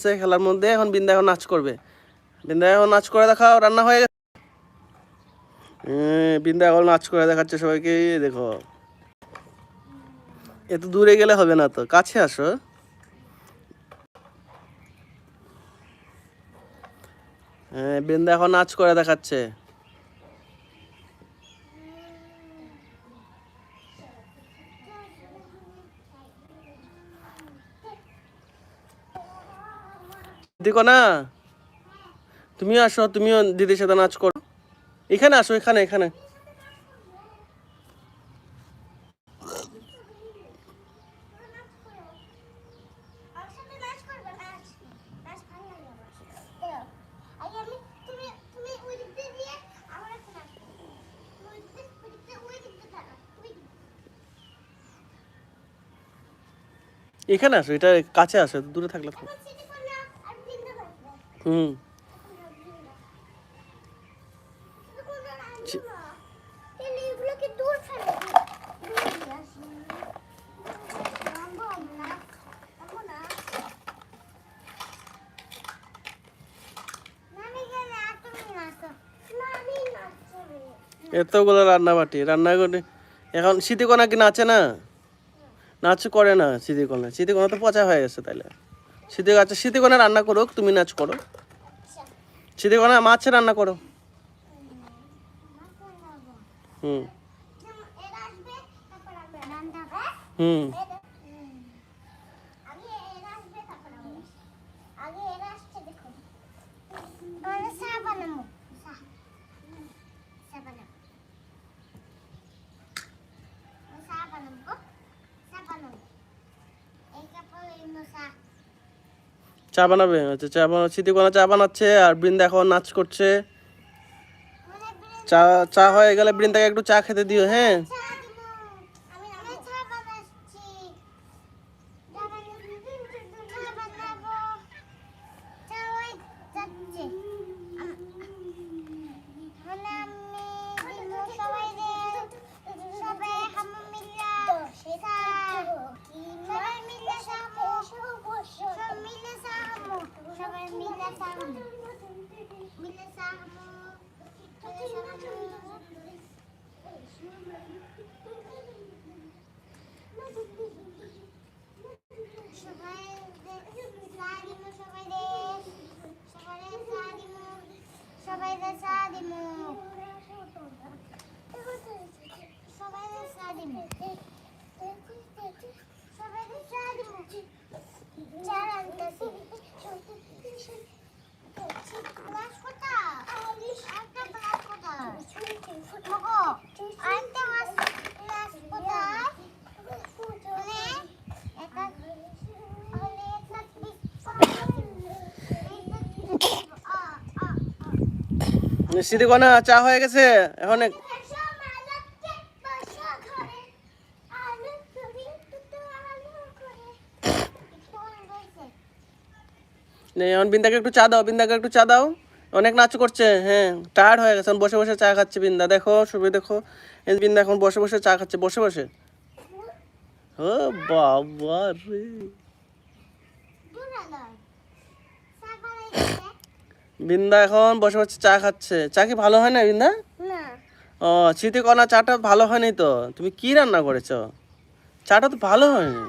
আছে খেলার মধ্যে এখন বিন্দা এখন নাচ করবে। বিন্দা এখন নাচ করে দেখাও, রান্না হয়ে গেছে। বিন্দা এখন নাচ করে দেখাচ্ছে সবাইকে দেখো। এত দূরে গেলে হবে না তো, কাছে আসো। হ্যাঁ বিন্দা এখন নাচ করে দেখাচ্ছে। দেখো না। তুমিও আসো, তুমিও দিদির সাথে নাচ করো। এখানে আসো, এখানে এখানে। এখানে আসো, এটা কাছে আসো, দূরে থাকলে তো এখন সিটি করলে আর বৃন্দা বাজবে হুম। এতগুলো রান্না বাটি রান্না করে এখন স্মৃতিকোনা কি নাচে না? নাচ করে না স্মৃতিকোনা স্মৃতিকোনা তো পচা হয়ে গেছে তাইলে। স্মৃতি আচ্ছা স্মৃতিকোনা রান্না করো তুমি নাচ করো। আচ্ছা, কোনা মাছ রান্না করো। হুম। যেমন এরা আসবে, তারপর আমরা রান্না হ্যাঁ? হুম এরা- হুম। আগে এরা আসবে, তারপর আমরা আসব। আগে এরা আসছে, দেখো। আমরা চা বানাবো। চা। চা বানাবো। আমরা চা বানাবো। চা বানাবো। এই কাপড় এগুলো চা। চা বানাবে? আচ্ছা চা বানা স্মৃতিকোনা চা বানাচ্ছে আর বৃন্দা এখন নাচ করছে। চা চা হয়ে গেলে বৃন্দাকে একটু চা খেতে দিও হ্যাঁ চা দিবো। আমি আমি চা বানাচ্ছি। চা বানাবো। চা বানাবো। চা ওই যাচ্ছে। আম- মানে আমি দিব সবাইরে। সবাই হামু মিল্লা। চা। সবাই মিলে চা খাব। সব মিলে চা খাব। সবাই মিলে চা খাব। মিলে চা খাব। মিলে চা খাব। সবাই চা দিমু সবাই রে সবাই চা দিমু সবাই রে চা দিমু সবাই রে চা দিমু সবাই রে চা দিমু চা আনতেছি গ্লাস কোথা একটা গ্লাস কোথা মগো আনতে মাস গ্লাস কোথায় মানে একটা হলে একটা স্মৃতিকোনা চা হয়ে গেছে, এখন এখন বিন্দাকে একটু চা দাও, বিন্দাকে একটু চা দাও। অনেক নাচ করছে হ্যাঁ টায়ার্ড হয়ে গেছে বসে বসে চা খাচ্ছে বিন্দা। দেখো সবাই দেখো। বিন্দা এখন বসে বসে চা খাচ্ছে, বসে বসে। ও বাবা রে। বিন্দা এখন বসে বসে চা খাচ্ছে। চা কি ভালো হয় না বিন্দা? ও স্মৃতিকণা চাটা ভালো হয়নি তো? তুমি কি রান্না করেছ? চাটা তো ভালো হয়নি।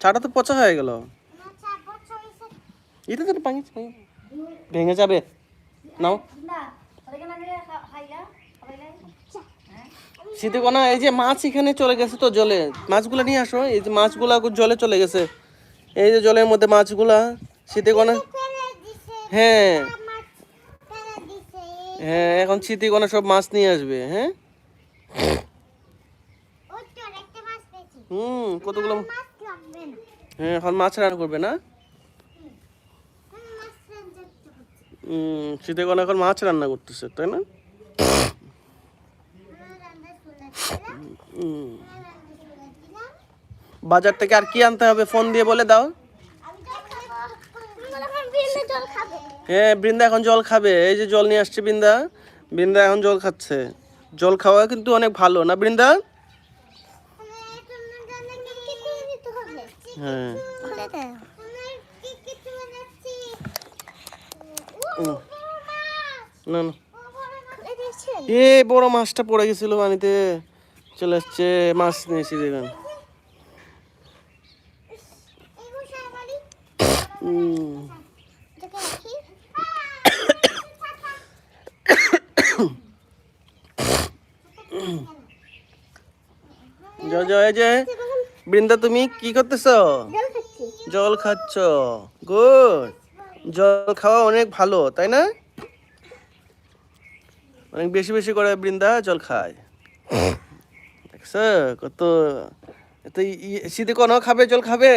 চাটা তো পচা হয়ে গেল। এটা তো ভাঙি ভেঙে যাবে। নাও। স্মৃতিকণা এই যে মাছ এখানে চলে গেছে তো জলে। মাছগুলো নিয়ে আসো। এই যে মাছগুলা জলে চলে গেছে। এই যে জলের মধ্যে মাছগুলা দিছে হ্যাঁ। হ্যাঁ এখন স্মৃতিকণা সব মাছ নিয়ে আসবে হ্যাঁ? হুম কতগুলো? হ্যাঁ এখন মাছ রান্না করবে না? হুম, স্মৃতিকণা এখন মাছ রান্না করতেছে তাই না? বাজার থেকে আর কি আনতে হবে ফোন দিয়ে বলে দাও আমি জল খাব তোমরা এখন বিলে জল খাবে হ্যাঁ বৃন্দা এখন জল খাবে। এই যে জল নিয়ে আসছে বৃন্দা। বৃন্দা এখন জল খাচ্ছে। জল খাওয়া কিন্তু অনেক ভালো, না বৃন্দা? হ্যাঁ। না না। বড় মাছটা পড়ে গেছিল পানিতে। চলে আসছে, মাছ নিয়েছি দেখুন বসে আমারই উম, এটাকে রাখি জয় জয় জয়। বৃন্দা, তুমি কি করতেছ? জল খাচ্ছ। গুড। জল খাওয়া অনেক ভালো, তাই না? অনেক বেশি বেশি করে বৃন্দা জল খায়। কত শীতে কোনো খাবে, জল খাবে?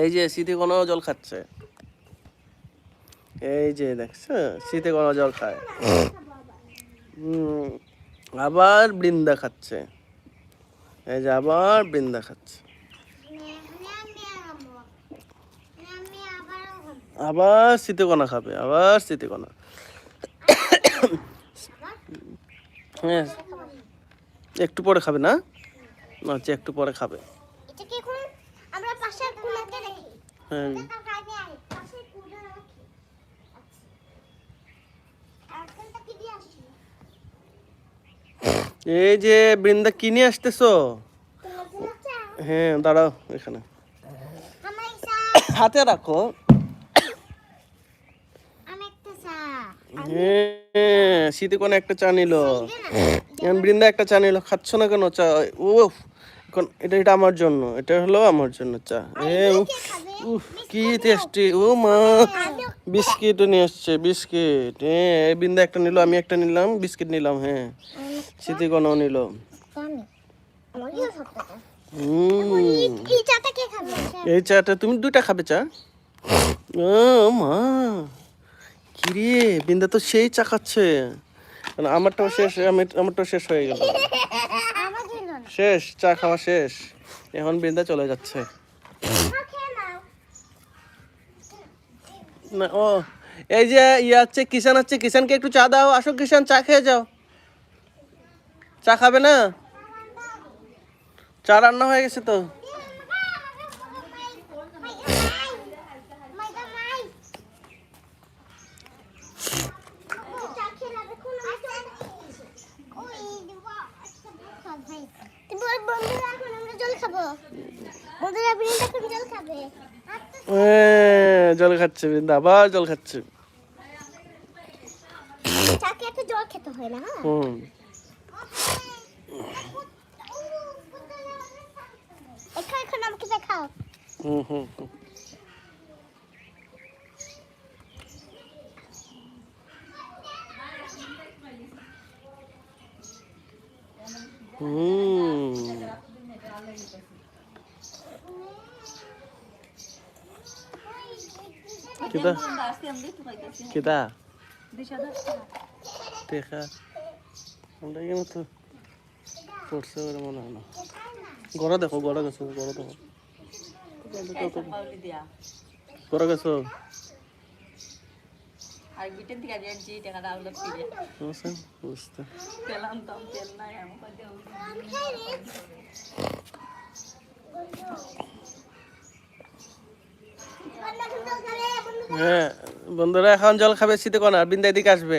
এই যে শীতে কোনো জল খাচ্ছে। এই যে দেখছ শীতে কোনো জল খায়। আবার বৃন্দা খাচ্ছে। এই যে আবার বৃন্দা খাচ্ছে। আবার শীতকণা খাবে আবার শীতকণা। হ্যাঁ একটু পরে খাবে না? আচ্ছা একটু পরে খাবে। হ্যাঁ পাশের কোণা রাখি আচ্ছা আরেকটা কি দিয়ে আসি এই যে বৃন্দা কিনে আসতেছো? হ্যাঁ দাঁড়াও এখানে। হাতে রাখো। হ্যাঁ শীতে কোনো একটা চা নিল। বৃন্দা একটা চা নিল খাচ্ছ না কেন চা? ও এখন এটা এটা আমার জন্য এটা হলো আমার জন্য চা। এ উফ, কি টেস্টি ও মা। বিস্কিটও নিয়ে আসছে বিস্কিট। হ্যাঁ বৃন্দা একটা নিল আমি একটা নিলাম বিস্কিট নিলাম হ্যাঁ। কোনো নিল। এই চাটা তুমি দুইটা খাবে চা? ও মা কিরে বিন্দা তো সেই চা খাচ্ছে। আমারটাও শেষ আমারটাও শেষ হয়ে গেল। শেষ চা খাওয়া শেষ। এখন বৃন্দা চলে যাচ্ছে। না ও এই যে ইয়ে আছে কিষান আছে কিষানকে একটু চা দাও। আসো কিষান চা খেয়ে যাও। চা খাবে না? চা রান্না হয়ে গেছে তো। জল খাচ্ছে বৃন্দা আবার জল খাচ্ছে। জল খেতে হয় না হ্যাঁ? হুম। এখন এখন আমাকে দেখাও হুম হুম হুম। হুম কিতা কিতা দেখা আমরা এখানে তো পড়ছে বলে মনে হয় না। গড়া দেখো গড়া গেছো গড়া দেখো। গড়া গেছো। আর বিটের দিকে যে যে টাকাটা হলো ফিরে। বুঝছেন বুঝতে। পেলাম তো তেল নাই এমন করে হ্যাঁ বন্ধুরা এখন জল খাবে শীতে কোন আর বিন্দা এদিকে আসবে।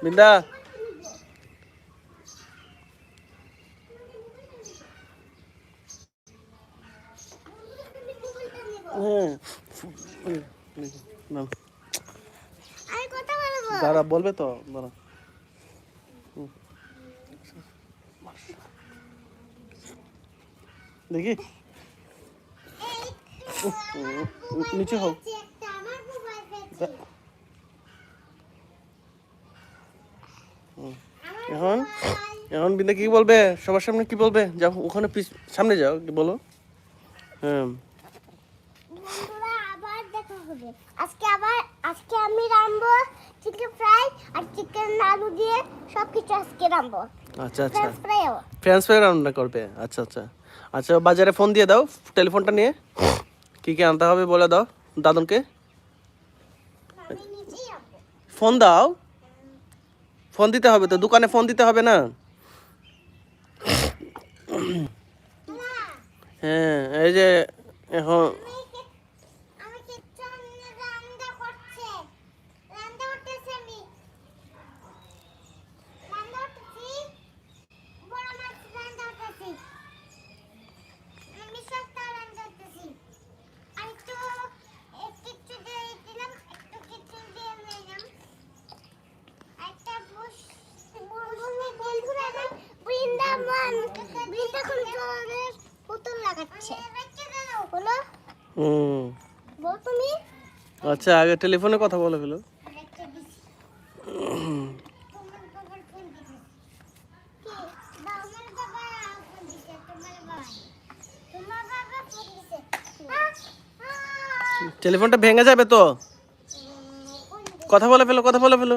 বিন্দা হ্যাঁ নাও। আমি কথা বলব দাঁড়া। বলবে। তো দাঁড়া। দেখি। নিচে হোক। এখন? এখন বিন্দা কি বলবে? সবার সামনে কি বলবে? যাও ওখানে সামনে যাও কি বলো? হ্যাঁ। আজকে আবার আজকে আমি রাঁধবো চিকেন ফ্রাই আর চিকেন আলু দিয়ে সব কিছু আজকে রাঁধবো। আচ্ছা আচ্ছা। ফ্রেঞ্চ ফ্রাই রান্না করবে আচ্ছা আচ্ছা। আচ্ছা বাজারে ফোন দিয়ে দাও টেলিফোনটা নিয়ে। কি কি আনতে হবে বলে দাও দাদনকে। ফোন দাও। ফোন দিতে হবে তো দোকানে ফোন দিতে হবে না। হ্যাঁ এই যে এখন হুম। আচ্ছা আগে টেলিফোনে কথা বলে ফেলো। টেলিফোনটা ভেঙে যাবে তো? কথা বলে ফেলো কথা বলে ফেলো।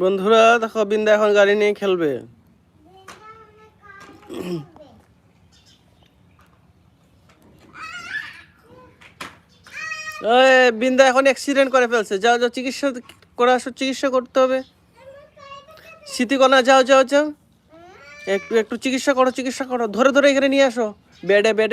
বন্ধুরা, দেখো, বিন্দা এখন গাড়ি নিয়ে খেলবে। বিন্দা এখন অ্যাক্সিডেন্ট করে ফেলছে। যাও যাও, চিকিৎসা করা, চিকিৎসা করতে হবে। স্মৃতিকণা, যাও যাও যাও। একটু একটু চিকিৎসা করো চিকিৎসা করো। ধরে ধরে এখানে নিয়ে আসো। বেডে বেডে।